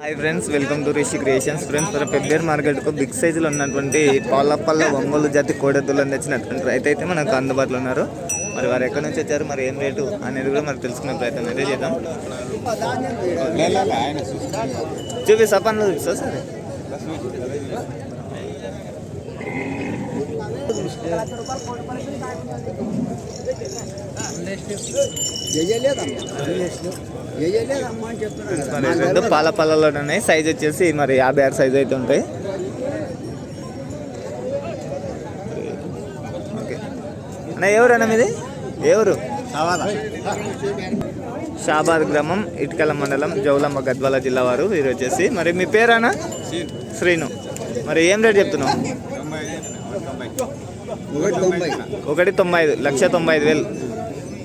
Hi friends welcome to Rishi creations friends మన పెబ్బేర్ మార్కెట్కు big సైజులో ఉన్నటువంటి పాలపల్ల ఒంగోలు జాతి కోడెద్దులను తెచ్చినటువంటి రైతు అయితే మనకు అందుబాటులో ఉన్నారు. మరి వారు ఎక్కడి నుంచి వచ్చారు మరి ఏం రేటు అనేది కూడా మరి తెలుసుకునే ప్రయత్నం అయితే చేద్దాం. చూపిస్తా పనులు చూపిస్తా సరే. రెండు పాల పళ్ళలో ఉన్నాయి సైజ్ వచ్చేసి మరి యాభై ఆరు సైజ్ అయితే ఉంటాయి. ఓకే. అన్న ఎవరన్నా మీది? ఎవరు షాబాద్ గ్రామం ఇటుకల మండలం జౌలమ్మ గద్వాల జిల్లా వారు. వీరు వచ్చేసి మరి మీ పేరానా శ్రీను. మరి ఏం రేట్ చెప్తున్నావు? ఒకటి తొంభై ఐదు లక్ష తొంభై ఐదు వేలు.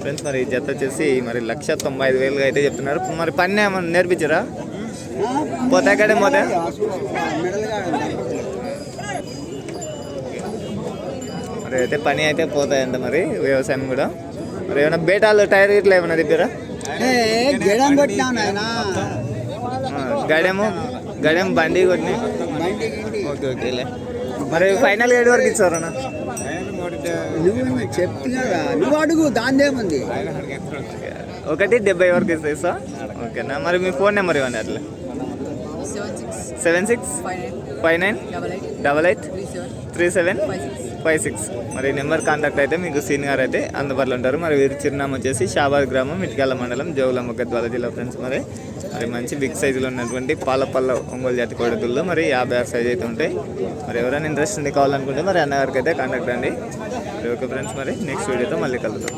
ఫ్రెండ్స్ మరి జత వచ్చేసి మరి లక్ష తొంభై ఐదు వేలుగా అయితే చెప్తున్నారు. మరి పని ఏమన్నా నేర్పించారా? పోతే కడే పోతే? మరి అయితే పని అయితే పోతాయంట మరి వ్యవసాయం కూడా. మరి ఏమైనా బేటాలు టైర్ ఇట్లా ఏమైనా తిప్పారా? గడేమో గడేం బండి కొట్టినాయి. Okay okay. మరి ఫైనల్ ఏడు వరకు ఇచ్చారన్నా నువ్వు చెప్పినారా నువ్వు అడుగు దాందేముంది ఒకటి డెబ్బై వరకు ఇస్తా ఓకేనా. మరి మీ ఫోన్ నెంబర్ ఇవ్వండి అట్లా. Seven six five nine double eight three seven five six. మరి నెంబర్ కాంటాక్ట్ అయితే మీకు సీనియర్ అయితే అందుబాటులో ఉంటారు. మరి వీరి చిరునామా వచ్చేసి షాబాద్ గ్రామం ఇటుకాల మండలం జోగులమ్మ గద్వాల జిల్లా ఫ్రెండ్స్. మరి మరి మంచి బిగ్ సైజులో ఉన్నటువంటి పాలపల్ల ఒంగోలు జాతి కోడగుల్లో మరి యాభై ఆరు సైజ్ అయితే ఉంటాయి. మరి ఎవరైనా ఇంట్రెస్ట్ ఉంది కావాలనుకుంటే మరి అన్నగారికి అయితే కాంటాక్ట్ అండి. ఓకే ఫ్రెండ్స్ మరి నెక్స్ట్ వీడియోతో మళ్ళీ కలుద్దాం.